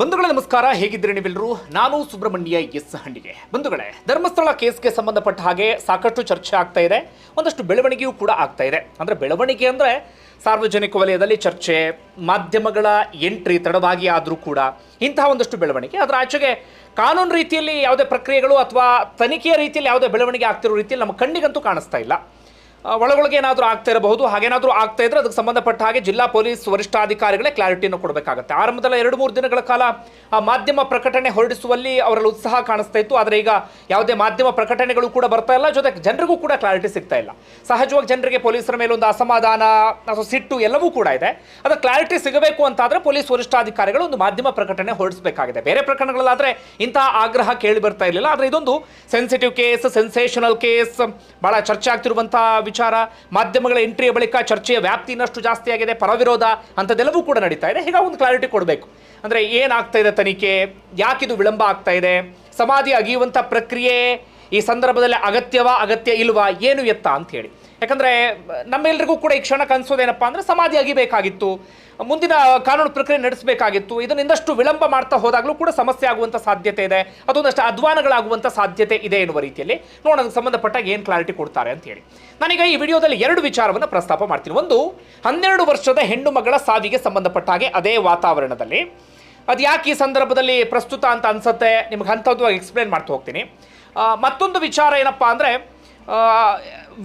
ಬಂಧುಗಳೇ, ನಮಸ್ಕಾರ. ಹೇಗಿದ್ದೀರಿ ನೀವೆಲ್ಲರೂ? ನಾನು ಸುಬ್ರಹ್ಮಣ್ಯ ಎಸ್ ಹಂಡಿಗೆ ಬಂಧುಗಳೇ, ಧರ್ಮಸ್ಥಳ ಕೇಸ್ಗೆ ಸಂಬಂಧಪಟ್ಟ ಹಾಗೆ ಸಾಕಷ್ಟು ಚರ್ಚೆ ಆಗ್ತಾ ಇದೆ. ಒಂದಷ್ಟು ಬೆಳವಣಿಗೆಯೂ ಕೂಡ ಆಗ್ತಾ ಇದೆ. ಅಂದರೆ ಬೆಳವಣಿಗೆ ಅಂದರೆ ಸಾರ್ವಜನಿಕ ವಲಯದಲ್ಲಿ ಚರ್ಚೆ, ಮಾಧ್ಯಮಗಳ ಎಂಟ್ರಿ ತಡವಾಗಿ ಆದರೂ ಕೂಡ ಇಂತಹ ಒಂದಷ್ಟು ಬೆಳವಣಿಗೆ. ಅದರ ಆಚೆಗೆ ಕಾನೂನು ರೀತಿಯಲ್ಲಿ ಯಾವುದೇ ಪ್ರಕ್ರಿಯೆಗಳು ಅಥವಾ ತನಿಖೆಯ ರೀತಿಯಲ್ಲಿ ಯಾವುದೇ ಬೆಳವಣಿಗೆ ಆಗ್ತಿರೋ ರೀತಿಯಲ್ಲಿ ನಮ್ಮ ಕಣ್ಣಿಗಂತೂ ಕಾಣಿಸ್ತಾ ಇಲ್ಲ. ಒಳಗೊಳಗೆ ಏನಾದರೂ ಆಗ್ತಾ ಇರಬಹುದು ಹಾಗೇನಾದರೂ ಆಗ್ತಾ ಇದ್ರೆ ಅದಕ್ಕೆ ಸಂಬಂಧಪಟ್ಟ ಹಾಗೆ ಜಿಲ್ಲಾ ಪೊಲೀಸ್ ವರಿಷ್ಠಾಧಿಕಾರಿಗಳೇ ಕ್ಲಾರಿಟಿಯನ್ನು ಕೊಡಬೇಕಾಗುತ್ತೆ. ಆರಂಭದಲ್ಲಿ ಎರಡು, ಮೂರು ದಿನಗಳ ಕಾಲ, ಆ, ಮಾಧ್ಯಮ ಪ್ರಕಟಣೆ ಹೊರಡಿಸುವಲ್ಲಿ ಅವರಲ್ಲಿ ಉತ್ಸಾಹ ಕಾಣಿಸ್ತಾ ಇತ್ತು. ಆದರೆ ಈಗ ಯಾವುದೇ ಮಾಧ್ಯಮ ಪ್ರಕಟಣೆಗಳು ಕೂಡ ಬರ್ತಾ ಇಲ್ಲ. ಜೊತೆಗೆ ಜನರಿಗೂ ಕೂಡ ಕ್ಲಾರಿಟಿ ಸಿಗ್ತಾ ಇಲ್ಲ. ಸಹಜವಾಗಿ ಜನರಿಗೆ ಪೊಲೀಸರ ಮೇಲೆ ಒಂದು ಅಸಮಾಧಾನ, ಅಥವಾ ಸಿಟ್ಟು ಎಲ್ಲವೂ ಕೂಡ ಇದೆ. ಅದರ ಕ್ಲಾರಿಟಿ ಸಿಗಬೇಕು ಅಂತಾದ್ರೆ ಪೊಲೀಸ್ ವರಿಷ್ಠಾಧಿಕಾರಿಗಳು ಒಂದು ಮಾಧ್ಯಮ ಪ್ರಕಟಣೆ ಹೊರಡಿಸಬೇಕಾಗಿದೆ. ಬೇರೆ ಪ್ರಕರಣಗಳಲ್ಲಾದರೆ ಇಂತಹ ಆಗ್ರಹ ಕೇಳಿ ಬರ್ತಾ ಇರಲಿಲ್ಲ. ಆದರೆ ಇದೊಂದು ಸೆನ್ಸಿಟಿವ್ ಕೇಸ್ ಸೆನ್ಸೇಷನಲ್ ಕೇಸ್ ಬಹಳ ಚರ್ಚೆ ಆಗ್ತಿರುವಂತಹ ವಿಚಾರ, ಮಾಧ್ಯಮಗಳ ಎಂಟ್ರಿಯ ಬಳಿಕ ಚರ್ಚೆಯ ವ್ಯಾಪ್ತಿ ಇನ್ನಷ್ಟು ಜಾಸ್ತಿ ಆಗಿದೆ, ಪರವಿರೋಧ ಅಂಥದ್ದೆಲ್ಲವೂ ಕೂಡ ನಡೀತಾ ಇದೆ. ಹೀಗಾಗಿ ಒಂದು ಕ್ಲಾರಿಟಿ ಕೊಡಬೇಕು. ಅಂದರೆ ಏನಾಗ್ತಾ ಇದೆ ತನಿಖೆ? ಯಾಕಿದು ವಿಳಂಬ ಆಗ್ತಾ ಇದೆ? ಸಮಾಧಿ ಅಗಿಯುವಂಥ ಪ್ರಕ್ರಿಯೆ ಈ ಸಂದರ್ಭದಲ್ಲಿ ಅಗತ್ಯವಾ, ಅಗತ್ಯ ಇಲ್ವಾ, ಏನು ಎತ್ತ ಅಂತ ಹೇಳಿ. ಯಾಕಂದ್ರೆ ನಮ್ಮೆಲ್ಲರಿಗೂ ಕೂಡ ಈ ಕ್ಷಣ ಕನಸೋದೇನಪ್ಪ ಅಂದ್ರೆ ಸಮಾಧಿ ಆಗಿಬೇಕಾಗಿತ್ತು. ಮುಂದಿನ ಕಾನೂನು ಪ್ರಕ್ರಿಯೆ ನಡೆಸಬೇಕಾಗಿತ್ತು. ಇದನ್ನು ಇನ್ನಷ್ಟು ವಿಳಂಬ ಮಾಡ್ತಾ ಹೋದಾಗಲೂ ಕೂಡ ಸಮಸ್ಯೆ ಆಗುವಂಥ ಸಾಧ್ಯತೆ ಇದೆ. ಅದೊಂದಷ್ಟು ಅಧ್ವಾನಗಳಾಗುವಂಥ ಸಾಧ್ಯತೆ ಇದೆ ಎನ್ನುವ ರೀತಿಯಲ್ಲಿ ನೋಡೋದಕ್ಕೆ ಸಂಬಂಧಪಟ್ಟಾಗ ಏನು ಕ್ಲಾರಿಟಿ ಕೊಡ್ತಾರೆ ಅಂತ ಹೇಳಿ. ನಾನೀಗ ಈ ವಿಡಿಯೋದಲ್ಲಿ ಎರಡು ವಿಚಾರವನ್ನು ಪ್ರಸ್ತಾಪ ಮಾಡ್ತೀನಿ. ಒಂದು, ಹನ್ನೆರಡು ವರ್ಷದ ಹೆಣ್ಣು ಮಗಳ ಸಾವಿಗೆ ಸಂಬಂಧಪಟ್ಟ ಹಾಗೆ ಅದೇ ವಾತಾವರಣದಲ್ಲಿ. ಅದು ಯಾಕೆ ಈ ಸಂದರ್ಭದಲ್ಲಿ ಪ್ರಸ್ತುತ ಅಂತ ಅನ್ಸುತ್ತೆ? ನಿಮ್ಗೆ ಅಂಥದ್ದು ಎಕ್ಸ್ಪ್ಲೇನ್ ಮಾಡ್ತಾ ಹೋಗ್ತೀನಿ. ಮತ್ತೊಂದು ವಿಚಾರ ಏನಪ್ಪ ಅಂದರೆ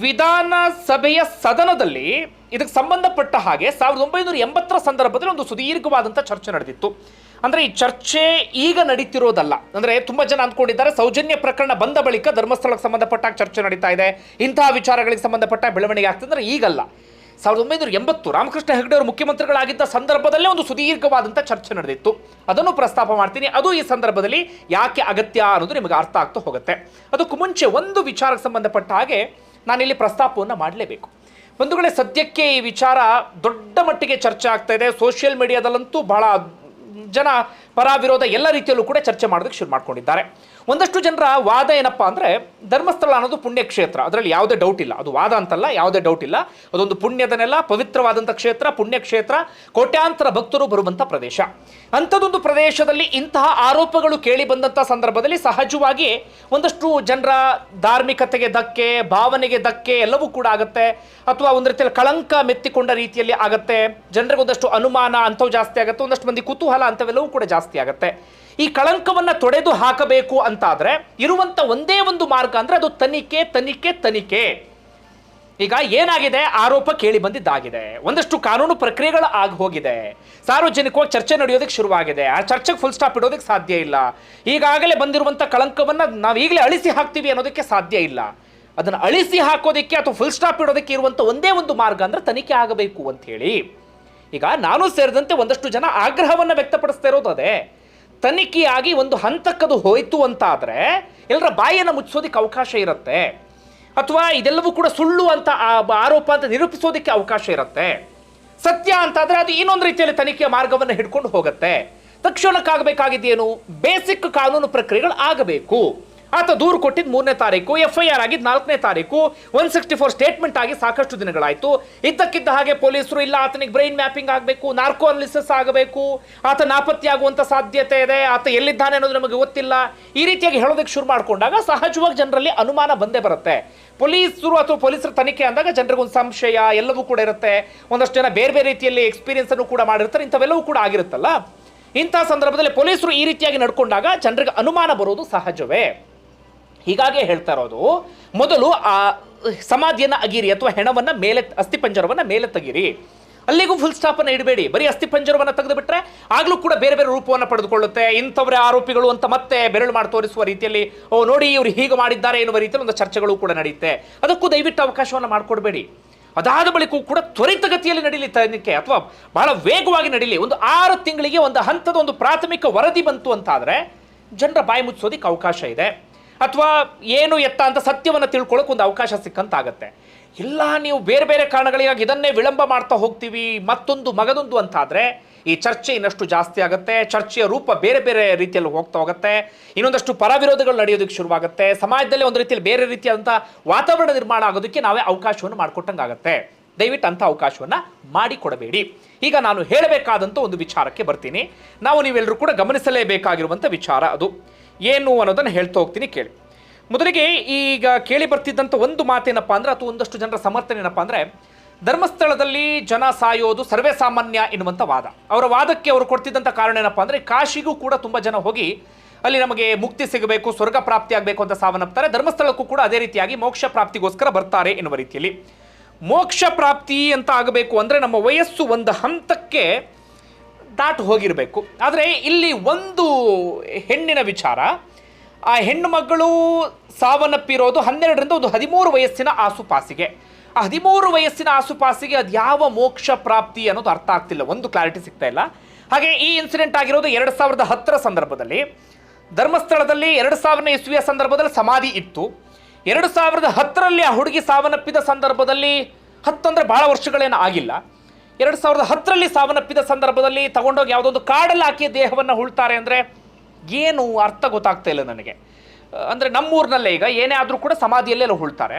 ವಿಧಾನಸಭೆಯ ಸದನದಲ್ಲಿ ಇದಕ್ಕೆ ಸಂಬಂಧಪಟ್ಟ ಹಾಗೆ ಸಾವಿರದ ಒಂಬೈನೂರ ಎಂಬತ್ತರ ಸಂದರ್ಭದಲ್ಲಿ ಒಂದು ಸುದೀರ್ಘವಾದಂಥ ಚರ್ಚೆ ನಡೆದಿತ್ತು. ಅಂದರೆ ಈ ಚರ್ಚೆ ಈಗ ನಡೀತಿರೋದಲ್ಲ. ಅಂದರೆ ತುಂಬ ಜನ ಅಂದ್ಕೊಂಡಿದ್ದಾರೆ, ಸೌಜನ್ಯ ಪ್ರಕರಣ ಬಂದ ಬಳಿಕ ಧರ್ಮಸ್ಥಳಕ್ಕೆ ಸಂಬಂಧಪಟ್ಟಾಗ ಚರ್ಚೆ ನಡೀತಾ ಇದೆ. ಇಂತಹ ವಿಚಾರಗಳಿಗೆ ಸಂಬಂಧಪಟ್ಟ ಬೆಳವಣಿಗೆ ಆಗ್ತದೆ. ಅಂದರೆ ಈಗಲ್ಲ. ಸಾವಿರದ ಒಂಬೈನೂರ ಎಂಬತ್ತು ರಾಮಕೃಷ್ಣ ಹೆಗಡೆ ಅವರು ಮುಖ್ಯಮಂತ್ರಿಗಳಾಗಿದ್ದ ಸಂದರ್ಭದಲ್ಲೇ ಒಂದು ಸುದೀರ್ಘವಾದಂಥ ಚರ್ಚೆ ನಡೆದಿತ್ತು. ಅದನ್ನು ಪ್ರಸ್ತಾಪ ಮಾಡ್ತೀನಿ. ಅದು ಈ ಸಂದರ್ಭದಲ್ಲಿ ಯಾಕೆ ಅಗತ್ಯ ಅನ್ನೋದು ನಿಮಗೆ ಅರ್ಥ ಆಗ್ತಾ ಹೋಗುತ್ತೆ. ಅದಕ್ಕೂ ಮುಂಚೆ ಒಂದು ವಿಚಾರಕ್ಕೆ ಸಂಬಂಧಪಟ್ಟ ಹಾಗೆ ನಾನಿಲ್ಲಿ ಪ್ರಸ್ತಾಪವನ್ನು ಮಾಡಲೇಬೇಕು. ಒಂದು ವೇಳೆ ಸದ್ಯಕ್ಕೆ ಈ ವಿಚಾರ ದೊಡ್ಡ ಮಟ್ಟಿಗೆ ಚರ್ಚೆ ಆಗ್ತಾ ಇದೆ. ಸೋಷಿಯಲ್ ಮೀಡಿಯಾದಲ್ಲಂತೂ ಬಹಳ ಜನ ಪರ ವಿರೋಧ ಎಲ್ಲ ರೀತಿಯಲ್ಲೂ ಕೂಡ ಚರ್ಚೆ ಮಾಡೋದಕ್ಕೆ ಶುರು ಮಾಡ್ಕೊಂಡಿದ್ದಾರೆ. ಒಂದಷ್ಟು ಜನರ ವಾದ ಏನಪ್ಪಾ ಅಂದರೆ, ಧರ್ಮಸ್ಥಳ ಅನ್ನೋದು ಪುಣ್ಯಕ್ಷೇತ್ರ. ಅದರಲ್ಲಿ ಯಾವುದೇ ಡೌಟ್ ಇಲ್ಲ. ಅದು ವಾದ ಅಂತಲ್ಲ, ಯಾವುದೇ ಡೌಟ್ ಇಲ್ಲ. ಅದೊಂದು ಪುಣ್ಯದ ನೆಲ ಪವಿತ್ರವಾದಂಥ ಕ್ಷೇತ್ರ, ಪುಣ್ಯಕ್ಷೇತ್ರ, ಕೋಟ್ಯಾಂತರ ಭಕ್ತರು ಬರುವಂಥ ಪ್ರದೇಶ. ಅಂಥದ್ದೊಂದು ಪ್ರದೇಶದಲ್ಲಿ ಇಂತಹ ಆರೋಪಗಳು ಕೇಳಿ ಬಂದಂಥ ಸಂದರ್ಭದಲ್ಲಿ ಸಹಜವಾಗಿ ಒಂದಷ್ಟು ಜನರ ಧಾರ್ಮಿಕತೆಗೆ ಧಕ್ಕೆ, ಭಾವನೆಗೆ ಧಕ್ಕೆ ಎಲ್ಲವೂ ಕೂಡ ಆಗುತ್ತೆ. ಅಥವಾ ಒಂದು ರೀತಿಯಲ್ಲಿ ಕಳಂಕ ಮೆತ್ತಿಕೊಂಡ ರೀತಿಯಲ್ಲಿ ಆಗುತ್ತೆ. ಜನರಿಗೆ ಒಂದಷ್ಟು ಅನುಮಾನ ಅಂಥವು ಜಾಸ್ತಿ ಆಗುತ್ತೆ. ಒಂದಷ್ಟು ಮಂದಿ ಕುತೂಹಲ ಅಂಥವೆಲ್ಲವೂ ಕೂಡ ಜಾಸ್ತಿ ಆಗುತ್ತೆ. ಈ ಕಳಂಕವನ್ನ ತೊಡೆದು ಹಾಕಬೇಕು ಅಂತಾದರೆ ಇರುವಂಥ ಒಂದೇ ಒಂದು ಮಾರ್ಗ ಅಂದ್ರೆ ಅದು ತನಿಖೆ ತನಿಖೆ ತನಿಖೆ. ಈಗ ಏನಾಗಿದೆ? ಆರೋಪ ಕೇಳಿ ಬಂದಿದ್ದಾಗಿದೆ. ಒಂದಷ್ಟು ಕಾನೂನು ಪ್ರಕ್ರಿಯೆಗಳು ಆಗಿ ಹೋಗಿದೆ. ಸಾರ್ವಜನಿಕವಾಗಿ ಚರ್ಚೆ ನಡೆಯೋದಕ್ಕೆ ಶುರುವಾಗಿದೆ. ಆ ಚರ್ಚೆಗೆ ಫುಲ್ ಸ್ಟಾಪ್ ಇಡೋದಕ್ಕೆ ಸಾಧ್ಯ ಇಲ್ಲ. ಈಗಾಗಲೇ ಬಂದಿರುವಂಥ ಕಳಂಕವನ್ನ ನಾವು ಈಗಲೇ ಅಳಿಸಿ ಹಾಕ್ತೀವಿ ಅನ್ನೋದಕ್ಕೆ ಸಾಧ್ಯ ಇಲ್ಲ. ಅದನ್ನು ಅಳಿಸಿ ಹಾಕೋದಕ್ಕೆ ಅಥವಾ ಫುಲ್ ಸ್ಟಾಪ್ ಇಡೋದಕ್ಕೆ ಇರುವಂಥ ಒಂದೇ ಒಂದು ಮಾರ್ಗ ಅಂದ್ರೆ ತನಿಖೆ ಆಗಬೇಕು ಅಂತ ಹೇಳಿ. ಈಗ ನಾನು ಸೇರಿದಂತೆ ಒಂದಷ್ಟು ಜನ ಆಗ್ರಹವನ್ನು ವ್ಯಕ್ತಪಡಿಸ್ತಾ ಇರೋದು ಅದೇ. ತನಿಖೆಯಾಗಿ ಒಂದು ಹಂತಕ್ಕದು ಹೋಯಿತು ಅಂತ ಆದರೆ ಎಲ್ಲರ ಬಾಯಿಯನ್ನು ಮುಚ್ಚಿಸೋದಕ್ಕೆ ಅವಕಾಶ ಇರುತ್ತೆ. ಅಥವಾ ಇದೆಲ್ಲವೂ ಕೂಡ ಸುಳ್ಳು ಅಂತ ಆರೋಪ ಅಂತ ನಿರೂಪಿಸೋದಕ್ಕೆ ಅವಕಾಶ ಇರುತ್ತೆ. ಸತ್ಯ ಅಂತಾದರೆ ಅದು ಇನ್ನೊಂದು ರೀತಿಯಲ್ಲಿ ತನಿಖೆಯ ಮಾರ್ಗವನ್ನು ಹಿಡ್ಕೊಂಡು ಹೋಗುತ್ತೆ. ತಕ್ಷಣಕ್ಕಾಗಬೇಕಾಗಿದ್ದೇನು? ಬೇಸಿಕ್ ಕಾನೂನು ಪ್ರಕ್ರಿಯೆಗಳು ಆಗಬೇಕು. ಆತ ದೂರು ಕೊಟ್ಟಿದ್ದು ಮೂರನೇ ತಾರೀಕು ಎಫ್ ಐ ಆರ್ ಆಗಿದ್ದು ನಾಲ್ಕನೇ ತಾರೀಕು ಒನ್ ಸಿಕ್ಸ್ಟಿ ಫೋರ್ ಸ್ಟೇಟ್ಮೆಂಟ್ ಆಗಿ ಸಾಕಷ್ಟು ದಿನಗಳಾಯಿತು. ಇದ್ದಕ್ಕಿದ್ದ ಹಾಗೆ ಪೊಲೀಸರು, ಇಲ್ಲ, ಆತನಿಗೆ ಬ್ರೈನ್ ಮ್ಯಾಪಿಂಗ್ ಆಗಬೇಕು ನಾರ್ಕೋ ಅನಾಲಿಸಿಸ್ ಆಗಬೇಕು, ಆತ ನಾಪತ್ತೆಯಾಗುವಂಥ ಸಾಧ್ಯತೆ ಇದೆ, ಆತ ಎಲ್ಲಿದ್ದಾನೆ ಅನ್ನೋದು ನಮಗೆ ಗೊತ್ತಿಲ್ಲ. ಈ ರೀತಿಯಾಗಿ ಹೇಳೋದಕ್ಕೆ ಶುರು ಮಾಡಿಕೊಂಡಾಗ ಸಹಜವಾಗಿ ಜನರಲ್ಲಿ ಅನುಮಾನ ಬಂದೇ ಬರುತ್ತೆ. ಪೊಲೀಸರು ಅಥವಾ ಪೊಲೀಸರ ತನಿಖೆ ಅಂದಾಗ ಜನರಿಗೆ ಒಂದು ಸಂಶಯ ಎಲ್ಲವೂ ಕೂಡ ಇರುತ್ತೆ. ಒಂದಷ್ಟು ಜನ ಬೇರೆ ಬೇರೆ ರೀತಿಯಲ್ಲಿ ಎಕ್ಸ್ಪೀರಿಯನ್ಸ್ ಅನ್ನು ಕೂಡ ಮಾಡಿರ್ತಾರೆ, ಇಂಥವೆಲ್ಲವೂ ಕೂಡ ಆಗಿರುತ್ತಲ್ಲ. ಇಂಥ ಸಂದರ್ಭದಲ್ಲಿ ಪೊಲೀಸರು ಈ ರೀತಿಯಾಗಿ ನಡ್ಕೊಂಡಾಗ ಜನರಿಗೆ ಅನುಮಾನ ಬರೋದು ಸಹಜವೇ. ಹೀಗಾಗಿ ಹೇಳ್ತಾ ಇರೋದು, ಮೊದಲು ಆ, ಸಮಾಧಿಯನ್ನು ಅಗಿರಿ ಅಥವಾ ಹೆಣವನ್ನು ಮೇಲೆ ಅಸ್ಥಿಪಂಜರವನ್ನು ಮೇಲೆ ತೆಗಿರಿ. ಅಲ್ಲಿಗೂ ಫುಲ್ ಸ್ಟಾಪ್ ಅನ್ನ ಇಡಬೇಡಿ. ಬರೀ ಅಸ್ಥಿಪಂಜರವನ್ನು ತೆಗೆದು ಬಿಟ್ರೆ ಆಗಲೂ ಕೂಡ ಬೇರೆ ಬೇರೆ ರೂಪವನ್ನು ಪಡೆದುಕೊಳ್ಳುತ್ತೆ. ಇಂಥವರೇ ಆರೋಪಿಗಳು ಅಂತ ಮತ್ತೆ ಬೆರಳು ಮಾಡಿ ತೋರಿಸುವ ರೀತಿಯಲ್ಲಿ, ಓ, ನೋಡಿ ಇವರು ಹೀಗೆ ಮಾಡಿದ್ದಾರೆ ಎನ್ನುವ ರೀತಿಯಲ್ಲಿ ಒಂದು ಚರ್ಚೆಗಳು ಕೂಡ ನಡೆಯುತ್ತೆ. ಅದಕ್ಕೂ ದಯವಿಟ್ಟು ಅವಕಾಶವನ್ನು ಮಾಡಿಕೊಡ್ಬೇಡಿ. ಅದಾದ ಬಳಿಕೂ ಕೂಡ ತ್ವರಿತಗತಿಯಲ್ಲಿ ನಡೀಲಿ ತನಿಖೆ ಅಥವಾ ಬಹಳ ವೇಗವಾಗಿ ನಡೀಲಿ. ಒಂದು ಆರು ತಿಂಗಳಿಗೆ ಒಂದು ಹಂತದ ಒಂದು ಪ್ರಾಥಮಿಕ ವರದಿ ಬಂತು ಅಂತಾದರೆ, ಜನರ ಬಾಯಿ ಮುಚ್ಚೋದಿಕ್ಕೆ ಅವಕಾಶ ಇದೆ. ಅಥವಾ ಏನು ಎತ್ತ ಅಂತ ಸತ್ಯವನ್ನು ತಿಳ್ಕೊಳ್ಳೋಕೆ ಒಂದು ಅವಕಾಶ ಸಿಕ್ಕಂತಾಗತ್ತೆ. ಇಲ್ಲ, ನೀವು ಬೇರೆ ಬೇರೆ ಕಾರಣಗಳಿಗಾಗಿ ಇದನ್ನೇ ವಿಳಂಬ ಮಾಡ್ತಾ ಹೋಗ್ತೀವಿ, ಮತ್ತೊಂದು ಮಗದೊಂದು ಅಂತಾದರೆ, ಈ ಚರ್ಚೆ ಇನ್ನಷ್ಟು ಜಾಸ್ತಿ ಆಗುತ್ತೆ, ಚರ್ಚೆಯ ರೂಪ ಬೇರೆ ಬೇರೆ ರೀತಿಯಲ್ಲಿ ಹೋಗ್ತಾ ಹೋಗುತ್ತೆ, ಇನ್ನೊಂದಷ್ಟು ಪರವಿರೋಧಗಳು ನಡೆಯೋದಕ್ಕೆ ಶುರುವಾಗುತ್ತೆ, ಸಮಾಜದಲ್ಲಿ ಒಂದು ರೀತಿಯಲ್ಲಿ ಬೇರೆ ರೀತಿಯಾದಂಥ ವಾತಾವರಣ ನಿರ್ಮಾಣ ಆಗೋದಕ್ಕೆ ನಾವೇ ಅವಕಾಶವನ್ನು ಮಾಡಿಕೊಟ್ಟಂಗಾಗತ್ತೆ. ದಯವಿಟ್ಟು ಅಂಥ ಅವಕಾಶವನ್ನು ಮಾಡಿಕೊಡಬೇಡಿ. ಈಗ ನಾನು ಹೇಳಬೇಕಾದಂಥ ಒಂದು ವಿಚಾರಕ್ಕೆ ಬರ್ತೀನಿ. ನಾವು ನೀವೆಲ್ಲರೂ ಕೂಡ ಗಮನಿಸಲೇಬೇಕಾಗಿರುವಂಥ ವಿಚಾರ ಅದು. ಏನು ಅನ್ನೋದನ್ನು ಹೇಳ್ತಾ ಹೋಗ್ತೀನಿ ಕೇಳಿ. ಮೊದಲಿಗೆ ಈಗ ಕೇಳಿ ಬರ್ತಿದ್ದಂಥ ಒಂದು ಮಾತೇನಪ್ಪ ಅಂದ್ರೆ ಅಥವಾ ಒಂದಷ್ಟು ಜನರ ಸಮರ್ಥನೆ ಏನಪ್ಪ ಅಂದರೆ, ಧರ್ಮಸ್ಥಳದಲ್ಲಿ ಜನ ಸಾಯೋದು ಸರ್ವೇ ಸಾಮಾನ್ಯ ಎನ್ನುವಂಥ ವಾದ. ಅವರ ವಾದಕ್ಕೆ ಅವರು ಕೊಡ್ತಿದ್ದಂಥ ಕಾರಣ ಏನಪ್ಪ ಅಂದರೆ, ಕಾಶಿಗೂ ಕೂಡ ತುಂಬ ಜನ ಹೋಗಿ ಅಲ್ಲಿ ನಮಗೆ ಮುಕ್ತಿ ಸಿಗಬೇಕು, ಸ್ವರ್ಗ ಪ್ರಾಪ್ತಿ ಆಗಬೇಕು ಅಂತ ಸಾವನ್ನಪ್ತಾರೆ. ಧರ್ಮಸ್ಥಳಕ್ಕೂ ಕೂಡ ಅದೇ ರೀತಿಯಾಗಿ ಮೋಕ್ಷ ಪ್ರಾಪ್ತಿಗೋಸ್ಕರ ಬರ್ತಾರೆ ಎನ್ನುವ ರೀತಿಯಲ್ಲಿ. ಮೋಕ್ಷ ಪ್ರಾಪ್ತಿ ಅಂತ ಆಗಬೇಕು ಅಂದರೆ ನಮ್ಮ ವಯಸ್ಸು ಒಂದು ಹಂತಕ್ಕೆ ದಾಟು ಹೋಗಿರಬೇಕು. ಆದರೆ ಇಲ್ಲಿ ಒಂದು ಹೆಣ್ಣಿನ ವಿಚಾರ. ಆ ಹೆಣ್ಣು ಮಗಳು ಸಾವನ್ನಪ್ಪಿರೋದು ಹನ್ನೆರಡರಿಂದ ಒಂದು ಹದಿಮೂರು ವಯಸ್ಸಿನ ಆಸುಪಾಸಿಗೆ. ಆ ಹದಿಮೂರು ವಯಸ್ಸಿನ ಆಸುಪಾಸಿಗೆ ಅದು ಯಾವ ಮೋಕ್ಷ ಪ್ರಾಪ್ತಿ ಅನ್ನೋದು ಅರ್ಥ ಆಗ್ತಿಲ್ಲ. ಒಂದು ಕ್ಲಾರಿಟಿ ಸಿಗ್ತಾ ಇಲ್ಲ. ಹಾಗೆ ಈ ಇನ್ಸಿಡೆಂಟ್ ಆಗಿರೋದು ಎರಡು ಸಾವಿರದ ಹತ್ತರ ಸಂದರ್ಭದಲ್ಲಿ. ಧರ್ಮಸ್ಥಳದಲ್ಲಿ ಎರಡು ಸಾವಿರನೇ ಇಸ್ವಿಯ ಸಂದರ್ಭದಲ್ಲಿ ಸಮಾಧಿ ಇತ್ತು. ಎರಡು ಸಾವಿರದ ಹತ್ತರಲ್ಲಿ ಆ ಹುಡುಗಿ ಸಾವನ್ನಪ್ಪಿದ ಸಂದರ್ಭದಲ್ಲಿ ಹತ್ತಂದರೆ ಭಾಳ ವರ್ಷಗಳೇನು ಆಗಿಲ್ಲ. ಎರಡು ಸಾವಿರದ ಹತ್ತರಲ್ಲಿ ಸಾವನ್ನಪ್ಪಿದ ಸಂದರ್ಭದಲ್ಲಿ ತಗೊಂಡೋಗಿ ಯಾವುದೊಂದು ಕಾಡಲ್ಲಿ ಹಾಕಿ ದೇಹವನ್ನು ಹುಳ್ತಾರೆ ಅಂದರೆ ಏನು ಅರ್ಥ ಗೊತ್ತಾಗ್ತಾ ಇಲ್ಲ ನನಗೆ. ಅಂದರೆ ನಮ್ಮೂರಿನಲ್ಲೇ ಈಗ ಏನೇ ಆದರೂ ಕೂಡ ಸಮಾಧಿಯಲ್ಲೆಲ್ಲ ಹುಳ್ತಾರೆ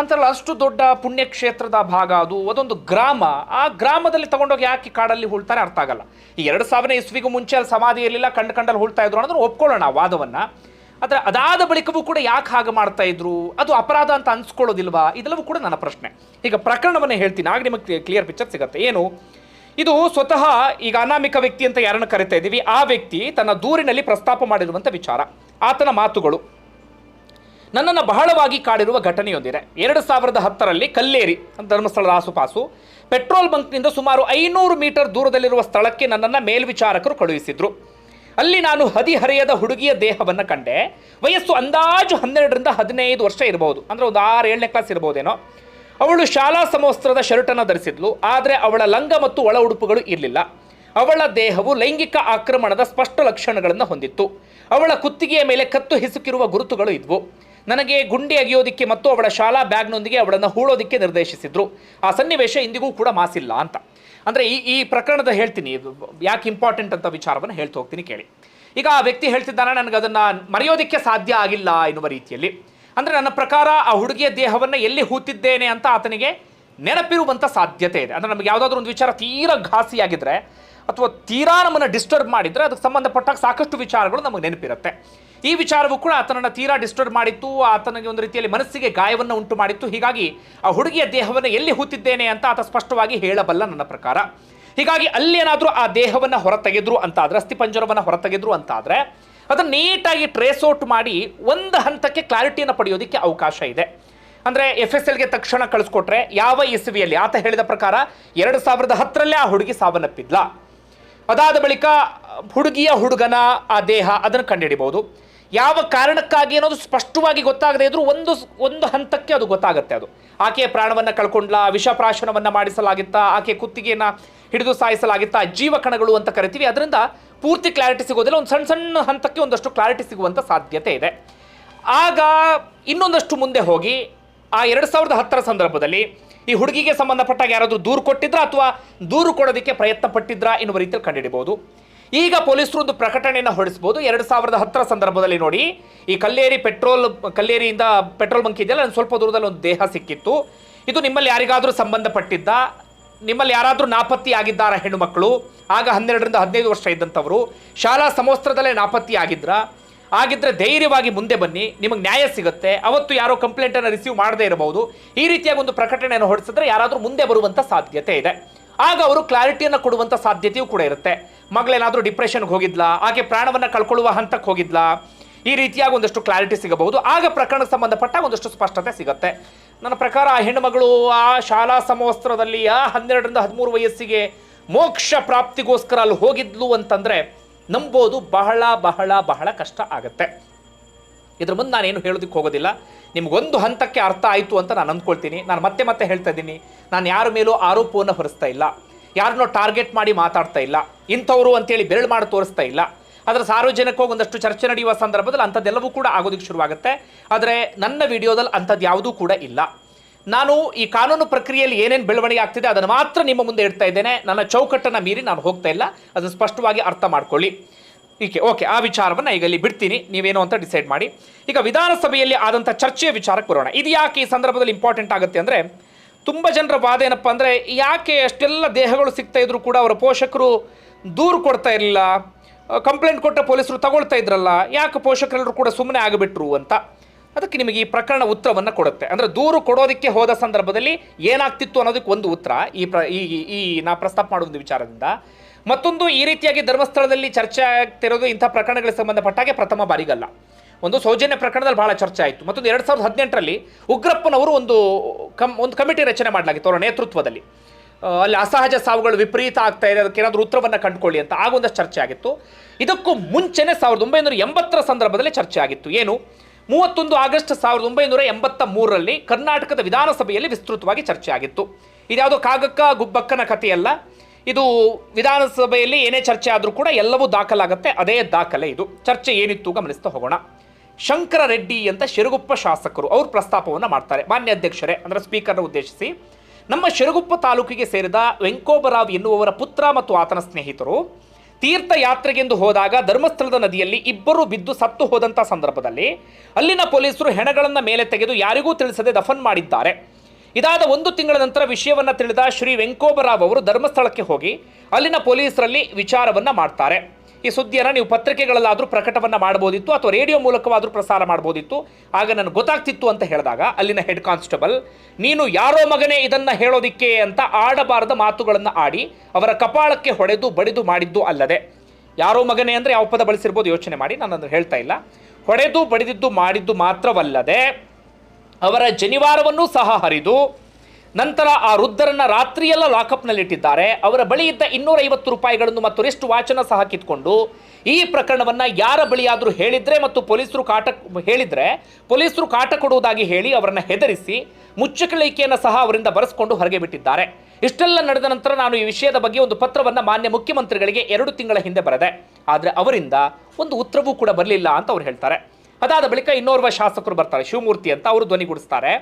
ಅಂತಾರಲ್ಲ ಅಷ್ಟು ದೊಡ್ಡ ಪುಣ್ಯಕ್ಷೇತ್ರದ ಭಾಗ ಅದು, ಅದೊಂದು ಗ್ರಾಮ. ಆ ಗ್ರಾಮದಲ್ಲಿ ತಗೊಂಡೋಗಿ ಯಾಕೆ ಕಾಡಲ್ಲಿ ಹುಳ್ತಾರೆ ಅರ್ಥ ಆಗಲ್ಲ. ಈ ಎರಡು ಸಾವಿರ ಇಸ್ವಿಗೂ ಮುಂಚೆ ಅಲ್ಲಿ ಸಮಾಧಿ ಇರಲಿಲ್ಲ ಕಂಡು ಕಂಡಲ್ಲಿ ಹುಳ್ತಾ ಇದ್ರು ಅನ್ನೋದನ್ನು ಒಪ್ಕೊಳ್ಳೋಣ ವಾದವನ್ನು. ಆದರೆ ಅದಾದ ಬಳಿಕವೂ ಕೂಡ ಯಾಕೆ ಹಾಗೆ ಮಾಡ್ತಾ ಇದ್ರು? ಅದು ಅಪರಾಧ ಅಂತ ಅನ್ಸ್ಕೊಳ್ಳೋದಿಲ್ವಾ? ಇದೆಲ್ಲವೂ ಕೂಡ ನನ್ನ ಪ್ರಶ್ನೆ. ಈಗ ಪ್ರಕರಣವನ್ನೇ ಹೇಳ್ತೀನಿ. ಆಗ ನಿಮಗೆ ಕ್ಲಿಯರ್ ಪಿಕ್ಚರ್ ಸಿಗುತ್ತೆ. ಏನು? ಇದು ಸ್ವತಃ ಈಗ ಅನಾಮಿಕ ವ್ಯಕ್ತಿ ಅಂತ ಯಾರನ್ನು ಕರಿತಾ ಇದ್ದೀವಿ? ಆ ವ್ಯಕ್ತಿ ತನ್ನ ದೂರಿನಲ್ಲಿ ಪ್ರಸ್ತಾಪ ಮಾಡಿರುವಂಥ ವಿಚಾರ. ಆತನ ಮಾತುಗಳು. ನನ್ನನ್ನು ಬಹಳವಾಗಿ ಕಾಡಿರುವ ಘಟನೆಯೊಂದಿದೆ. ಎರಡು ಸಾವಿರದ ಹತ್ತರಲ್ಲಿ ಕಲ್ಲೇರಿ ಧರ್ಮಸ್ಥಳದ ಆಸುಪಾಸು. ಪೆಟ್ರೋಲ್ ಬಂಕ್ನಿಂದ ಸುಮಾರು ಐನೂರು ಮೀಟರ್ ದೂರದಲ್ಲಿರುವ ಸ್ಥಳಕ್ಕೆ ನನ್ನನ್ನು ಮೇಲ್ವಿಚಾರಕರು ಕಳುಹಿಸಿದ್ರು. ಅಲ್ಲಿ ನಾನು ಹದಿಹರೆಯದ ಹುಡುಗಿಯ ದೇಹವನ್ನು ಕಂಡೆ. ವಯಸ್ಸು ಅಂದಾಜು ಹನ್ನೆರಡರಿಂದ ಹದಿನೈದು ವರ್ಷ ಇರಬಹುದು ಅಂದರೆ ಒಂದು ಆರು ಏಳನೇ ಕ್ಲಾಸ್ ಇರ್ಬೋದೇನೋ. ಅವಳು ಶಾಲಾ ಸಮವಸ್ತ್ರದ ಶರ್ಟನ್ನು ಧರಿಸಿದ್ಲು. ಆದರೆ ಅವಳ ಲಂಗ ಮತ್ತು ಒಳ ಉಡುಪುಗಳು ಇರಲಿಲ್ಲ. ಅವಳ ದೇಹವು ಲೈಂಗಿಕ ಆಕ್ರಮಣದ ಸ್ಪಷ್ಟ ಲಕ್ಷಣಗಳನ್ನು ಹೊಂದಿತ್ತು. ಅವಳ ಕುತ್ತಿಗೆಯ ಮೇಲೆ ಕತ್ತು ಹಿಸುಕಿರುವ ಗುರುತುಗಳು ಇದ್ವು. ನನಗೆ ಗುಂಡಿ ಅಗಿಯೋದಿಕ್ಕೆ ಮತ್ತು ಅವಳ ಶಾಲಾ ಬ್ಯಾಗ್ನೊಂದಿಗೆ ಅವಳನ್ನು ಹೂಳೋದಿಕ್ಕೆ ನಿರ್ದೇಶಿಸಿದ್ರು. ಆ ಸನ್ನಿವೇಶ ಇಂದಿಗೂ ಕೂಡ ಮಾಸಿಲ್ಲ ಅಂತ. ಅಂದರೆ ಈ ಈ ಪ್ರಕರಣದ ಹೇಳ್ತೀನಿ. ಯಾಕೆ ಇಂಪಾರ್ಟೆಂಟ್ ಅಂತ ವಿಚಾರವನ್ನು ಹೇಳ್ತಾ ಹೋಗ್ತೀನಿ, ಕೇಳಿ. ಈಗ ಆ ವ್ಯಕ್ತಿ ಹೇಳ್ತಿದ್ದಾನೆ ನನಗೆ ಅದನ್ನು ಮರೆಯೋದಕ್ಕೆ ಸಾಧ್ಯ ಆಗಿಲ್ಲ ಎನ್ನುವ ರೀತಿಯಲ್ಲಿ. ಅಂದರೆ ನನ್ನ ಪ್ರಕಾರ ಆ ಹುಡುಗಿಯ ದೇಹವನ್ನು ಎಲ್ಲಿ ಹೂತಿದ್ದೇನೆ ಅಂತ ಆತನಿಗೆ ನೆನಪಿರುವಂಥ ಸಾಧ್ಯತೆ ಇದೆ. ಅಂದರೆ ನಮಗೆ ಯಾವುದಾದ್ರೂ ಒಂದು ವಿಚಾರ ತೀರಾ ಘಾಸಿಯಾಗಿದ್ದರೆ ಅಥವಾ ತೀರಾ ನಮ್ಮನ್ನು ಡಿಸ್ಟರ್ಬ್ ಮಾಡಿದರೆ ಅದಕ್ಕೆ ಸಂಬಂಧಪಟ್ಟಾಗ ಸಾಕಷ್ಟು ವಿಚಾರಗಳು ನಮಗೆ ನೆನಪಿರುತ್ತೆ. ಈ ವಿಚಾರವೂ ಕೂಡ ಆತನನ್ನು ತೀರಾ ಡಿಸ್ಟರ್ಬ್ ಮಾಡಿತ್ತು. ಆತನಿಗೆ ಒಂದು ರೀತಿಯಲ್ಲಿ ಮನಸ್ಸಿಗೆ ಗಾಯವನ್ನು ಉಂಟು ಮಾಡಿತ್ತು. ಹೀಗಾಗಿ ಆ ಹುಡುಗಿಯ ದೇಹವನ್ನು ಎಲ್ಲಿ ಹೂತಿದ್ದೇನೆ ಅಂತ ಆತ ಸ್ಪಷ್ಟವಾಗಿ ಹೇಳಬಲ್ಲ ನನ್ನ ಪ್ರಕಾರ. ಹೀಗಾಗಿ ಅಲ್ಲೇನಾದರೂ ಆ ದೇಹವನ್ನು ಹೊರತೆಗೆದ್ರು ಅಂತ ಆದರೆ ಅಸ್ಥಿಪಂಜರವನ್ನು ಹೊರತೆಗೆದ್ರು ಅಂತ ಆದರೆ ಅದನ್ನು ನೀಟಾಗಿ ಟ್ರೇಸ್ ಔಟ್ ಮಾಡಿ ಒಂದು ಹಂತಕ್ಕೆ ಕ್ಲಾರಿಟಿಯನ್ನು ಪಡೆಯೋದಕ್ಕೆ ಅವಕಾಶ ಇದೆ. ಅಂದರೆ ಎಫ್ ಎಸ್ ಎಲ್ಗೆ ತಕ್ಷಣ ಕಳಿಸ್ಕೊಟ್ರೆ ಯಾವ ಇಸವಿಯಲ್ಲಿ ಆತ ಹೇಳಿದ ಪ್ರಕಾರ ಎರಡು ಸಾವಿರದ ಹತ್ತರಲ್ಲೇ ಆ ಹುಡುಗಿ ಸಾವನ್ನಪ್ಪಿದ್ಲ. ಅದಾದ ಬಳಿಕ ಹುಡುಗಿಯ ಹುಡುಗನ ಆ ದೇಹ ಅದನ್ನು ಕಂಡುಹಿಡಿಬಹುದು. ಯಾವ ಕಾರಣಕ್ಕಾಗಿ ಅನ್ನೋದು ಸ್ಪಷ್ಟವಾಗಿ ಗೊತ್ತಾಗದೇ ಇದ್ರೂ ಒಂದು ಒಂದು ಹಂತಕ್ಕೆ ಅದು ಗೊತ್ತಾಗುತ್ತೆ ಅದು. ಆಕೆಯ ಪ್ರಾಣವನ್ನು ಕಳ್ಕೊಂಡ್ಲ, ವಿಷಪ್ರಾಶನವನ್ನು ಮಾಡಿಸಲಾಗಿತ್ತಾ ಆಕೆ ಕುತ್ತಿಗೆಯನ್ನು ಹಿಡಿದು ಸಾಯಿಸಲಾಗಿತ್ತಾ, ಜೀವ ಕಣಗಳು ಅಂತ ಕರಿತೀವಿ. ಅದರಿಂದ ಪೂರ್ತಿ ಕ್ಲಾರಿಟಿ ಸಿಗೋದಿಲ್ಲ. ಒಂದು ಸಣ್ಣ ಸಣ್ಣ ಹಂತಕ್ಕೆ ಒಂದಷ್ಟು ಕ್ಲಾರಿಟಿ ಸಿಗುವಂಥ ಸಾಧ್ಯತೆ ಇದೆ. ಆಗ ಇನ್ನೊಂದಷ್ಟು ಮುಂದೆ ಹೋಗಿ, ಆ ಎರಡು ಸಾವಿರದ ಹತ್ತರ ಸಂದರ್ಭದಲ್ಲಿ ಈ ಹುಡುಗಿಗೆ ಸಂಬಂಧಪಟ್ಟಾಗ ಯಾರಾದರೂ ದೂರು ಕೊಟ್ಟಿದ್ರಾ ಅಥವಾ ದೂರು ಕೊಡೋದಕ್ಕೆ ಪ್ರಯತ್ನ ಪಟ್ಟಿದ್ರಾ ಎನ್ನುವ ರೀತಿಯಲ್ಲಿ ಕಂಡುಹಿಡಿಬಹುದು ಈಗ ಪೊಲೀಸರು ಒಂದು ಪ್ರಕಟಣೆಯನ್ನು ಹೊರಡಿಸಬಹುದು. ಎರಡು ಸಾವಿರದ ಹತ್ತರ ಸಂದರ್ಭದಲ್ಲಿ ನೋಡಿ, ಈ ಕಲ್ಲೇರಿ ಪೆಟ್ರೋಲ್, ಕಲ್ಲೇರಿಯಿಂದ ಪೆಟ್ರೋಲ್ ಬಂಕ್ ಇದೆಯಲ್ಲ ನನ್ನ ಸ್ವಲ್ಪ ದೂರದಲ್ಲಿ ಒಂದು ದೇಹ ಸಿಕ್ಕಿತ್ತು. ಇದು ನಿಮ್ಮಲ್ಲಿ ಯಾರಿಗಾದರೂ ಸಂಬಂಧಪಟ್ಟಿದ್ದ, ನಿಮ್ಮಲ್ಲಿ ಯಾರಾದರೂ ನಾಪತ್ತಿ ಆಗಿದ್ದಾರಾ ಹೆಣ್ಣು ಮಕ್ಕಳು? ಆಗ ಹನ್ನೆರಡರಿಂದ ಹದಿನೈದು ವರ್ಷ ಇದ್ದಂಥವರು, ಶಾಲಾ ಸಮವಸ್ತ್ರದಲ್ಲೇ ನಾಪತ್ತಿ ಆಗಿದ್ರ ಆಗಿದ್ರೆ ಧೈರ್ಯವಾಗಿ ಮುಂದೆ ಬನ್ನಿ, ನಿಮಗೆ ನ್ಯಾಯ ಸಿಗುತ್ತೆ. ಅವತ್ತು ಯಾರೋ ಕಂಪ್ಲೇಂಟನ್ನು ರಿಸೀವ್ ಮಾಡದೇ ಇರಬಹುದು. ಈ ರೀತಿಯಾಗಿ ಒಂದು ಪ್ರಕಟಣೆಯನ್ನು ಹೊರಡಿಸಿದ್ರೆ ಯಾರಾದರೂ ಮುಂದೆ ಬರುವಂಥ ಸಾಧ್ಯತೆ ಇದೆ. ಆಗ ಅವರು ಕ್ಲಾರಿಟಿಯನ್ನು ಕೊಡುವಂಥ ಸಾಧ್ಯತೆಯೂ ಕೂಡ ಇರುತ್ತೆ. ಮಗಳೇನಾದರೂ ಡಿಪ್ರೆಷನ್ಗೆ ಹೋಗಿದ್ಲಾ? ಹಾಗೆ ಪ್ರಾಣವನ್ನು ಕಳ್ಕೊಳ್ಳುವ ಹಂತಕ್ಕೆ ಹೋಗಿದ್ಲಾ? ಈ ರೀತಿಯಾಗಿ ಒಂದಷ್ಟು ಕ್ಲಾರಿಟಿ ಸಿಗಬಹುದು. ಆಗ ಪ್ರಕರಣಕ್ಕೆ ಸಂಬಂಧಪಟ್ಟ ಒಂದಷ್ಟು ಸ್ಪಷ್ಟತೆ ಸಿಗುತ್ತೆ. ನನ್ನ ಪ್ರಕಾರ ಆ ಹೆಣ್ಣುಮಗಳು ಆ ಶಾಲಾ ಸಮವಸ್ತ್ರದಲ್ಲಿ ಆ ಹನ್ನೆರಡರಿಂದ ಹದಿಮೂರು ವಯಸ್ಸಿಗೆ ಮೋಕ್ಷ ಪ್ರಾಪ್ತಿಗೋಸ್ಕರ ಅಲ್ಲಿ ಹೋಗಿದ್ಲು ಅಂತಂದರೆ ನಂಬೋದು ಬಹಳ ಬಹಳ ಬಹಳ ಕಷ್ಟ ಆಗತ್ತೆ. ಇದ್ರ ಮುಂದೆ ನಾನೇನು ಹೇಳೋದಕ್ಕೆ ಹೋಗೋದಿಲ್ಲ. ನಿಮಗೊಂದು ಹಂತಕ್ಕೆ ಅರ್ಥ ಆಯಿತು ಅಂತ ನಾನು ಅಂದ್ಕೊಳ್ತೀನಿ. ನಾನು ಮತ್ತೆ ಮತ್ತೆ ಹೇಳ್ತಾ ಇದ್ದೀನಿ. ನಾನು ಯಾರ ಮೇಲೂ ಆರೋಪವನ್ನು ಹೊರಿಸ್ತಾ ಇಲ್ಲ. ಯಾರನ್ನೋ ಟಾರ್ಗೆಟ್ ಮಾಡಿ ಮಾತಾಡ್ತಾ ಇಲ್ಲ. ಇಂಥವರು ಅಂತೇಳಿ ಬೆರಳು ಮಾಡಿ ತೋರಿಸ್ತಾ ಇಲ್ಲ. ಅದರ ಸಾರ್ವಜನಿಕವಾಗಿ ಒಂದಷ್ಟು ಚರ್ಚೆ ನಡೆಯುವ ಸಂದರ್ಭದಲ್ಲಿ ಅಂಥದ್ದೆಲ್ಲವೂ ಕೂಡ ಆಗೋದಕ್ಕೆ ಶುರುವಾಗುತ್ತೆ. ಆದರೆ ನನ್ನ ವಿಡಿಯೋದಲ್ಲಿ ಅಂಥದ್ದು ಯಾವುದೂ ಕೂಡ ಇಲ್ಲ. ನಾನು ಈ ಕಾನೂನು ಪ್ರಕ್ರಿಯೆಯಲ್ಲಿ ಏನೇನು ಬೆಳವಣಿಗೆ ಆಗ್ತಿದೆ ಅದನ್ನು ಮಾತ್ರ ನಿಮ್ಮ ಮುಂದೆ ಇಡ್ತಾ ಇದ್ದೇನೆ. ನನ್ನ ಚೌಕಟ್ಟನ್ನು ಮೀರಿ ನಾನು ಹೋಗ್ತಾ ಇಲ್ಲ. ಅದನ್ನು ಸ್ಪಷ್ಟವಾಗಿ ಅರ್ಥ ಮಾಡ್ಕೊಳ್ಳಿ. ಈಕೆ ಓಕೆ, ಆ ವಿಚಾರವನ್ನು ಈಗ ಇಲ್ಲಿ ಬಿಡ್ತೀನಿ. ನೀವೇನು ಅಂತ ಡಿಸೈಡ್ ಮಾಡಿ. ಈಗ ವಿಧಾನಸಭೆಯಲ್ಲಿ ಆದಂಥ ಚರ್ಚೆಯ ವಿಚಾರಕ್ಕೆ ಬರೋಣ. ಇದು ಯಾಕೆ ಈ ಸಂದರ್ಭದಲ್ಲಿ ಇಂಪಾರ್ಟೆಂಟ್ ಆಗುತ್ತೆ ಅಂದರೆ, ತುಂಬ ಜನರ ವಾದ ಏನಪ್ಪ ಅಂದರೆ, ಯಾಕೆ ಅಷ್ಟೆಲ್ಲ ದೇಹಗಳು ಸಿಗ್ತಾ ಇದ್ರು ಕೂಡ ಅವರ ಪೋಷಕರು ದೂರು ಕೊಡ್ತಾ ಇರಲಿಲ್ಲ ಕಂಪ್ಲೇಂಟ್ ಕೊಟ್ಟ ಪೊಲೀಸರು ತಗೊಳ್ತಾ ಇದ್ರಲ್ಲ, ಯಾಕೆ ಪೋಷಕರೆಲ್ಲರೂ ಕೂಡ ಸುಮ್ಮನೆ ಆಗಿಬಿಟ್ರು ಅಂತ. ಅದಕ್ಕೆ ನಿಮಗೆ ಈ ಪ್ರಕರಣ ಉತ್ತರವನ್ನು ಕೊಡುತ್ತೆ. ಅಂದರೆ ದೂರು ಕೊಡೋದಕ್ಕೆ ಹೋದ ಸಂದರ್ಭದಲ್ಲಿ ಏನಾಗ್ತಿತ್ತು ಅನ್ನೋದಕ್ಕೆ ಒಂದು ಉತ್ತರ. ಈ ಪ್ರ, ಈ ನಾ ಪ್ರಸ್ತಾಪ ಮಾಡುವ ವಿಚಾರದಿಂದ. ಮತ್ತೊಂದು ಈ ರೀತಿಯಾಗಿ ಧರ್ಮಸ್ಥಳದಲ್ಲಿ ಚರ್ಚೆ ಆಗ್ತಿರೋದು ಇಂಥ ಪ್ರಕರಣಗಳಿಗೆ ಸಂಬಂಧಪಟ್ಟಾಗೆ ಪ್ರಥಮ ಬಾರಿಗಲ್ಲ. ಒಂದು ಸೌಜನ್ಯ ಪ್ರಕರಣದಲ್ಲಿ ಬಹಳ ಚರ್ಚೆ ಆಯಿತು. ಮತ್ತೊಂದು ಎರಡು ಸಾವಿರದ ಹದಿನೆಂಟರಲ್ಲಿ ಉಗ್ರಪ್ಪನವರು ಒಂದು ಕಮ್, ಒಂದು ಕಮಿಟಿ ರಚನೆ ಮಾಡಲಾಗಿತ್ತು ಅವರ ನೇತೃತ್ವದಲ್ಲಿ. ಅಲ್ಲಿ ಅಸಹಜ ಸಾವುಗಳು ವಿಪರೀತ ಆಗ್ತಾ ಇದೆ, ಅದಕ್ಕೆ ಏನಾದರೂ ಉತ್ತರವನ್ನು ಕಂಡುಕೊಳ್ಳಿ ಅಂತ ಆಗ ಒಂದಷ್ಟು ಚರ್ಚೆ ಆಗಿತ್ತು. ಇದಕ್ಕೂ ಮುಂಚೆನೇ ಸಾವಿರದ ಒಂಬೈನೂರ ಎಂಬತ್ತರ ಸಂದರ್ಭದಲ್ಲಿ ಚರ್ಚೆ ಆಗಿತ್ತು. ಏನು? ಮೂವತ್ತೊಂದು ಆಗಸ್ಟ್ ಸಾವಿರದ ಒಂಬೈನೂರ ಎಂಬತ್ತ ಮೂರರಲ್ಲಿ ಕರ್ನಾಟಕದ ವಿಧಾನಸಭೆಯಲ್ಲಿ ವಿಸ್ತೃತವಾಗಿ ಚರ್ಚೆ ಆಗಿತ್ತು. ಇದ್ಯಾವುದೋ ಕಾಗಕ್ಕ ಗುಬ್ಬಕ್ಕನ ಕಥೆಯಲ್ಲ. ಇದು ವಿಧಾನಸಭೆಯಲ್ಲಿ ಏನೇ ಚರ್ಚೆ ಆದರೂ ಕೂಡ ಎಲ್ಲವೂ ದಾಖಲಾಗುತ್ತೆ, ಅದೇ ದಾಖಲೆ ಇದು. ಚರ್ಚೆ ಏನಿತ್ತು ಗಮನಿಸ್ತಾ ಹೋಗೋಣ. ಶಂಕರ ರೆಡ್ಡಿ ಅಂತ ಶಿರಗುಪ್ಪ ಶಾಸಕರು, ಅವರು ಪ್ರಸ್ತಾಪವನ್ನು ಮಾಡ್ತಾರೆ. ಮಾನ್ಯ ಅಧ್ಯಕ್ಷರೇ, ಅಂದರೆ ಸ್ಪೀಕರ್ನ ಉದ್ದೇಶಿಸಿ. ನಮ್ಮ ಶಿರಗುಪ್ಪ ತಾಲೂಕಿಗೆ ಸೇರಿದ ವೆಂಕೋಬರಾವ್ ಎನ್ನುವವರ ಪುತ್ರ ಮತ್ತು ಆತನ ಸ್ನೇಹಿತರು ತೀರ್ಥಯಾತ್ರೆಗೆಂದು ಹೋದಾಗ ಧರ್ಮಸ್ಥಳದ ನದಿಯಲ್ಲಿ ಇಬ್ಬರು ಬಿದ್ದು ಸತ್ತು ಹೋದಂಥ ಸಂದರ್ಭದಲ್ಲಿ ಅಲ್ಲಿನ ಪೊಲೀಸರು ಹೆಣಗಳನ್ನು ಮೇಲೆ ತೆಗೆದು ಯಾರಿಗೂ ತಿಳಿಸದೆ ದಫನ್ ಮಾಡಿದ್ದಾರೆ. ಇದಾದ ಒಂದು ತಿಂಗಳ ನಂತರ ವಿಷಯವನ್ನು ತಿಳಿದ ಶ್ರೀ ವೆಂಕೋಬರಾವ್ ಅವರು ಧರ್ಮಸ್ಥಳಕ್ಕೆ ಹೋಗಿ ಅಲ್ಲಿನ ಪೊಲೀಸರಲ್ಲಿ ವಿಚಾರವನ್ನು ಮಾಡ್ತಾರೆ. ಈ ಸುದ್ದಿಯನ್ನು ನೀವು ಪತ್ರಿಕೆಗಳಲ್ಲಾದರೂ ಪ್ರಕಟವನ್ನು ಮಾಡ್ಬೋದಿತ್ತು ಅಥವಾ ರೇಡಿಯೋ ಮೂಲಕವಾದರೂ ಪ್ರಸಾರ ಮಾಡ್ಬೋದಿತ್ತು. ಆಗ ನನಗೆ ಗೊತ್ತಾಗ್ತಿತ್ತು ಅಂತ ಹೇಳಿದಾಗ ಅಲ್ಲಿನ ಹೆಡ್ ಕಾನ್ಸ್ಟೇಬಲ್, ನೀನು ಯಾರೋ ಮಗನೇ ಇದನ್ನು ಹೇಳೋದಿಕ್ಕೆ ಅಂತ ಆಡಬಾರದ ಮಾತುಗಳನ್ನು ಆಡಿ ಅವರ ಕಪಾಳಕ್ಕೆ ಹೊಡೆದು ಬಡಿದು ಮಾಡಿದ್ದು ಅಲ್ಲದೆ. ಯಾರೋ ಮಗನೇ ಅಂದರೆ ಯಾವ ಪದ ಬಳಸಿರ್ಬೋದು? ಯೋಚನೆ ಮಾಡಿ ನಾನು ಅದನ್ನು ಹೇಳ್ತಾ ಇಲ್ಲ. ಹೊಡೆದು ಬಡಿದಿದ್ದು ಮಾಡಿದ್ದು ಮಾತ್ರವಲ್ಲದೆ ಅವರ ಜನಿವಾರವನ್ನೂ ಸಹ ಹರಿದು ನಂತರ ಆ ವೃದ್ಧರನ್ನ ರಾತ್ರಿಯೆಲ್ಲ ಲಾಕಪ್ನಲ್ಲಿಟ್ಟಿದ್ದಾರೆ. ಅವರ ಬಳಿ ಇದ್ದ ಇನ್ನೂರೈವತ್ತು ರೂಪಾಯಿಗಳನ್ನು ಮತ್ತು ರಿಸ್ಟ್ ವಾಚನ ಸಹ ಕಿತ್ಕೊಂಡು ಈ ಪ್ರಕರಣವನ್ನ ಯಾರ ಬಳಿಯಾದರೂ ಹೇಳಿದ್ರೆ ಮತ್ತು ಪೊಲೀಸರು ಕಾಟ ಹೇಳಿದ್ರೆ ಪೊಲೀಸರು ಕಾಟ ಕೊಡುವುದಾಗಿ ಹೇಳಿ ಅವರನ್ನು ಹೆದರಿಸಿ ಮುಚ್ಚಕಳಿಕೆಯನ್ನು ಸಹ ಅವರಿಂದ ಬರೆಸ್ಕೊಂಡು ಹೊರಗೆ ಬಿಟ್ಟಿದ್ದಾರೆ. ಇಷ್ಟೆಲ್ಲ ನಡೆದ ನಂತರ ನಾನು ಈ ವಿಷಯದ ಬಗ್ಗೆ ಒಂದು ಪತ್ರವನ್ನು ಮಾನ್ಯ ಮುಖ್ಯಮಂತ್ರಿಗಳಿಗೆ ಎರಡು ತಿಂಗಳ ಹಿಂದೆ ಬರೆದೆ. ಆದರೆ ಅವರಿಂದ ಒಂದು ಉತ್ತರವೂ ಕೂಡ ಬರಲಿಲ್ಲ ಅಂತ ಅವ್ರು ಹೇಳ್ತಾರೆ. ಅದಾದ ಬಳಿಕ ಇನ್ನೋರ್ವ ಶಾಸಕರು ಬರ್ತಾರೆ, ಶಿವಮೂರ್ತಿ ಅಂತ ಅವರು ಧ್ವನಿಗೂಡಿಸ್ತಾರೆ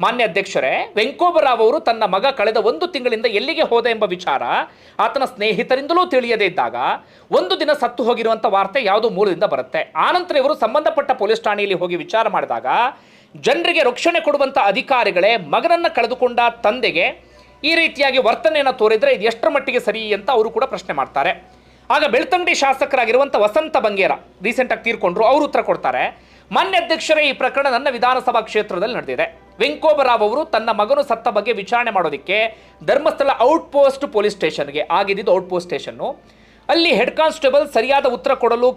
ಮಾನ್ಯ ಅಧ್ಯಕ್ಷರೇ ವೆಂಕೋಬರಾವ್ ಅವರು ತನ್ನ ಮಗ ಕಳೆದ ಒಂದು ತಿಂಗಳಿಂದ ಎಲ್ಲಿಗೆ ಹೋದ ಎಂಬ ವಿಚಾರ ಆತನ ಸ್ನೇಹಿತರಿಂದಲೂ ತಿಳಿಯದೇ ಇದ್ದಾಗ ಒಂದು ದಿನ ಸತ್ತು ಹೋಗಿರುವಂಥ ವಾರ್ತೆ ಯಾವುದೋ ಮೂಲದಿಂದ ಬರುತ್ತೆ. ಆನಂತರ ಇವರು ಸಂಬಂಧಪಟ್ಟ ಪೊಲೀಸ್ ಠಾಣೆಯಲ್ಲಿ ಹೋಗಿ ವಿಚಾರ ಮಾಡಿದಾಗ ಜನರಿಗೆ ರಕ್ಷಣೆ ಕೊಡುವಂಥ ಅಧಿಕಾರಿಗಳೇ ಮಗನನ್ನು ಕಳೆದುಕೊಂಡ ತಂದೆಗೆ ಈ ರೀತಿಯಾಗಿ ವರ್ತನೆಯನ್ನು ತೋರಿದರೆ ಇದು ಎಷ್ಟರ ಮಟ್ಟಿಗೆ ಸರಿ ಅಂತ ಅವರು ಕೂಡ ಪ್ರಶ್ನೆ ಮಾಡ್ತಾರೆ. ಆಗ ಬೆಳ್ತಂಗಡಿ ಶಾಸಕರಾಗಿರುವಂಥ ವಸಂತ ಬಂಗೇರ ರೀಸೆಂಟಾಗಿ ತೀರ್ಕೊಂಡ್ರು, ಅವರು ಉತ್ತರ ಕೊಡ್ತಾರೆ. ಮಾನ್ಯ ಅಧ್ಯಕ್ಷರೇ, ಈ ಪ್ರಕರಣ ನನ್ನ ವಿಧಾನಸಭಾ ಕ್ಷೇತ್ರದಲ್ಲಿ ನಡೆದಿದೆ. ವೆಂಕೋಬರಾವ್ ಅವರು ತನ್ನ ಮಗನು ಸತ್ತ ಬಗ್ಗೆ ವಿಚಾರಣೆ ಮಾಡೋದಕ್ಕೆ ಧರ್ಮಸ್ಥಳ ಔಟ್ ಪೋಸ್ಟ್ ಪೊಲೀಸ್ ಸ್ಟೇಷನ್ಗೆ ಆಗಿದ್ದು ಔಟ್ ಪೋಸ್ಟ್ ಸ್ಟೇಷನ್ನು. ಅಲ್ಲಿ ಹೆಡ್ ಕಾನ್ಸ್ಟೇಬಲ್ ಸರಿಯಾದ ಉತ್ತರ ಕೊಡಲು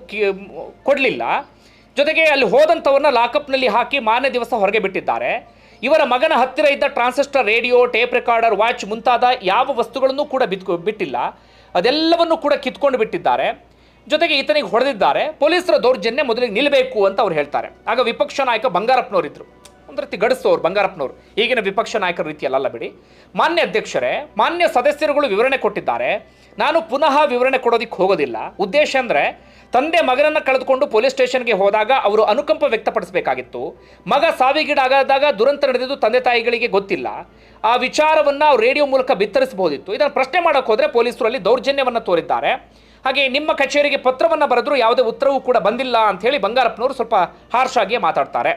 ಕೊಡಲಿಲ್ಲ. ಜೊತೆಗೆ ಅಲ್ಲಿ ಹೋದಂಥವ್ರನ್ನ ಲಾಕಪ್ನಲ್ಲಿ ಹಾಕಿ ಮಾನ್ಯ ದಿವಸ ಹೊರಗೆ ಬಿಟ್ಟಿದ್ದಾರೆ. ಇವರ ಮಗನ ಹತ್ತಿರ ಇದ್ದ transistor radio, tape recorder, watch ಮುಂತಾದ ಯಾವ ವಸ್ತುಗಳನ್ನು ಕೂಡ ಬಿತ್ಕೊ ಬಿಟ್ಟಿಲ್ಲ. ಅದೆಲ್ಲವನ್ನು ಕೂಡ ಕಿತ್ಕೊಂಡು ಬಿಟ್ಟಿದ್ದಾರೆ. ಜೊತೆಗೆ ಈತನಿಗೆ ಹೊಡೆದಿದ್ದಾರೆ. ಪೊಲೀಸರ ದೌರ್ಜನ್ಯ ಮೊದಲಿಗೆ ನಿಲ್ಲಬೇಕು ಅಂತ ಅವ್ರು ಹೇಳ್ತಾರೆ. ಆಗ ವಿಪಕ್ಷ ನಾಯಕ ಬಂಗಾರಪ್ಪನವರಿದ್ದರು ಒಂದು ರೀತಿ ಗಡಿಸೋರು ಅವ್ರು ಬಂಗಾರಪ್ಪನವರು. ಈಗಿನ ವಿಪಕ್ಷ ನಾಯಕರ ರೀತಿಯಲ್ಲ ಬಿಡಿ. ಮಾನ್ಯ ಅಧ್ಯಕ್ಷರೇ, ಮಾನ್ಯ ಸದಸ್ಯರುಗಳು ವಿವರಣೆ ಕೊಟ್ಟಿದ್ದಾರೆ. ನಾನು ಪುನಃ ವಿವರಣೆ ಕೊಡೋದಕ್ಕೆ ಹೋಗೋದಿಲ್ಲ. ಉದ್ದೇಶ ಅಂದರೆ, ತಂದೆ ಮಗನನ್ನು ಕಳೆದುಕೊಂಡು ಪೊಲೀಸ್ ಸ್ಟೇಷನ್ಗೆ ಹೋದಾಗ ಅವರು ಅನುಕಂಪ ವ್ಯಕ್ತಪಡಿಸಬೇಕಾಗಿತ್ತು. ಮಗ ಸಾವಿಗೀಡಾಗದಾಗ ದುರಂತ ನಡೆದಿದ್ದು ತಂದೆ ತಾಯಿಗಳಿಗೆ ಗೊತ್ತಿಲ್ಲ. ಆ ವಿಚಾರವನ್ನ ರೇಡಿಯೋ ಮೂಲಕ ಬಿತ್ತರಿಸಬಹುದಿತ್ತು. ಇದನ್ನು ಪ್ರಶ್ನೆ ಮಾಡೋಕೆ ಹೋದ್ರೆ ಪೊಲೀಸರು ಅಲ್ಲಿ ದೌರ್ಜನ್ಯವನ್ನು ತೋರಿದ್ದಾರೆ. ಹಾಗೆ ನಿಮ್ಮ ಕಚೇರಿಗೆ ಪತ್ರವನ್ನು ಬರೆದ್ರು ಯಾವುದೇ ಉತ್ತರವೂ ಕೂಡ ಬಂದಿಲ್ಲ ಅಂತ ಹೇಳಿ ಬಂಗಾರಪ್ಪನವರು ಸ್ವಲ್ಪ ಹಾರ್ಶ್ ಆಗಿಯೇ ಮಾತಾಡ್ತಾರೆ.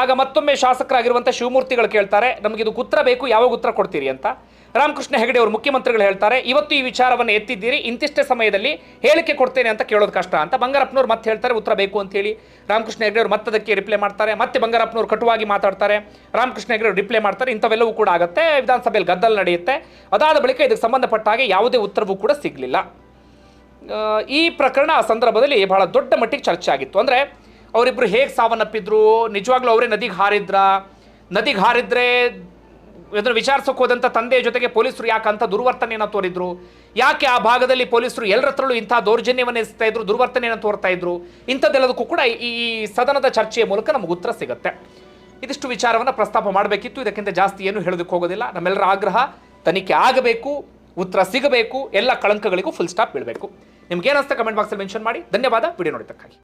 ಆಗ ಮತ್ತೊಮ್ಮೆ ಶಾಸಕರಾಗಿರುವಂಥ ಶಿವಮೂರ್ತಿಗಳು ಕೇಳ್ತಾರೆ ನಮಗೆ ಇದು ಉತ್ತರ ಬೇಕು, ಯಾವಾಗ ಉತ್ತರ ಕೊಡ್ತೀರಿ ಅಂತ. ರಾಮಕೃಷ್ಣ ಹೆಗಡೆ ಅವರು ಮುಖ್ಯಮಂತ್ರಿಗಳು ಹೇಳ್ತಾರೆ, ಇವತ್ತು ಈ ವಿಚಾರವನ್ನು ಎತ್ತಿದ್ದೀರಿ, ಇಂತಿಷ್ಟೇ ಸಮಯದಲ್ಲಿ ಹೇಳಿಕೆ ಕೊಡ್ತೇನೆ ಅಂತ ಕೇಳೋದು ಕಷ್ಟ ಅಂತ. ಬಂಗಾರಪ್ಪನವ್ರು ಮತ್ತೆ ಹೇಳ್ತಾರೆ, ಉತ್ತರ ಬೇಕು ಅಂತ ಹೇಳಿ ರಾಮಕೃಷ್ಣ ಹೆಗಡೆ ಅವರು ಮತ್ತದಕ್ಕೆ ರಿಪ್ಲೈ ಮಾಡ್ತಾರೆ. ಮತ್ತೆ ಬಂಗಾರಪ್ಪನವರು ಕಟುವಾಗಿ ಮಾತಾಡ್ತಾರೆ. ರಾಮಕೃಷ್ಣ ಹೆಗಡೆ ಅವರು ರಿಪ್ಲೈ ಮಾಡ್ತಾರೆ, ಇಂಥವೆಲ್ಲವೂ ಕೂಡ ಆಗುತ್ತೆ, ವಿಧಾನಸಭೆಯಲ್ಲಿ ಗದ್ದಲ ನಡೆಯುತ್ತೆ. ಅದಾದ ಬಳಿಕ ಇದಕ್ಕೆ ಸಂಬಂಧಪಟ್ಟ ಹಾಗೆ ಯಾವುದೇ ಉತ್ತರವೂ ಕೂಡ ಸಿಗಲಿಲ್ಲ. ಈ ಪ್ರಕರಣ ಆ ಸಂದರ್ಭದಲ್ಲಿ ಬಹಳ ದೊಡ್ಡ ಮಟ್ಟಿಗೆ ಚರ್ಚೆ ಆಗಿತ್ತು. ಅಂದರೆ ಅವರಿಬ್ಬರು ಹೇಗೆ ಸಾವನ್ನಪ್ಪಿದ್ರು? ನಿಜವಾಗ್ಲೂ ಅವರೇ ನದಿಗೆ ಹಾರಿದ್ರ? ನದಿಗೆ ಹಾರಿದ್ರೆ ಇದನ್ನು ವಿಚಾರಿಸೋಕೆ ಹೋದಂಥ ತಂದೆಯ ಜೊತೆಗೆ ಪೊಲೀಸರು ಯಾಕೆ ಅಂತ ದುರ್ವರ್ತನೆಯನ್ನು ತೋರಿದ್ರು? ಯಾಕೆ ಆ ಭಾಗದಲ್ಲಿ ಪೊಲೀಸರು ಎಲ್ಲರ ಹತ್ರಲ್ಲೂ ಇಂಥ ದೌರ್ಜನ್ಯವನ್ನು ಎಸ್ತಾ ಇದ್ರು, ದುರ್ವರ್ತನೆಯನ್ನು ತೋರ್ತಾ ಇದ್ರು? ಇಂಥದ್ದೆಲ್ಲದಕ್ಕೂ ಕೂಡ ಈ ಈ ಸದನದ ಚರ್ಚೆಯ ಮೂಲಕ ನಮಗೆ ಉತ್ತರ ಸಿಗುತ್ತೆ. ಇದಿಷ್ಟು ವಿಚಾರವನ್ನು ಪ್ರಸ್ತಾಪ ಮಾಡಬೇಕಿತ್ತು. ಇದಕ್ಕಿಂತ ಜಾಸ್ತಿ ಏನು ಹೇಳೋದಕ್ಕೆ ಹೋಗೋದಿಲ್ಲ. ನಮ್ಮೆಲ್ಲರ ಆಗ್ರಹ, ತನಿಖೆ ಆಗಬೇಕು, ಉತ್ತರ ಸಿಗಬೇಕು, ಎಲ್ಲ ಕಳಂಕಗಳಿಗೂ ಫುಲ್ ಸ್ಟಾಪ್ ಬೀಳಬೇಕು. ನಿಮ್ಗೆ ಏನಿಸ್ತಾ ಕಮೆಂಟ್ ಬಾಕ್ಸಲ್ಲಿ ಮೆನ್ಷನ್ ಮಾಡಿ. ಧನ್ಯವಾದ. ವಿಡಿಯೋ ನೋಡಿದ್ದಕ್ಕಾಗಿ.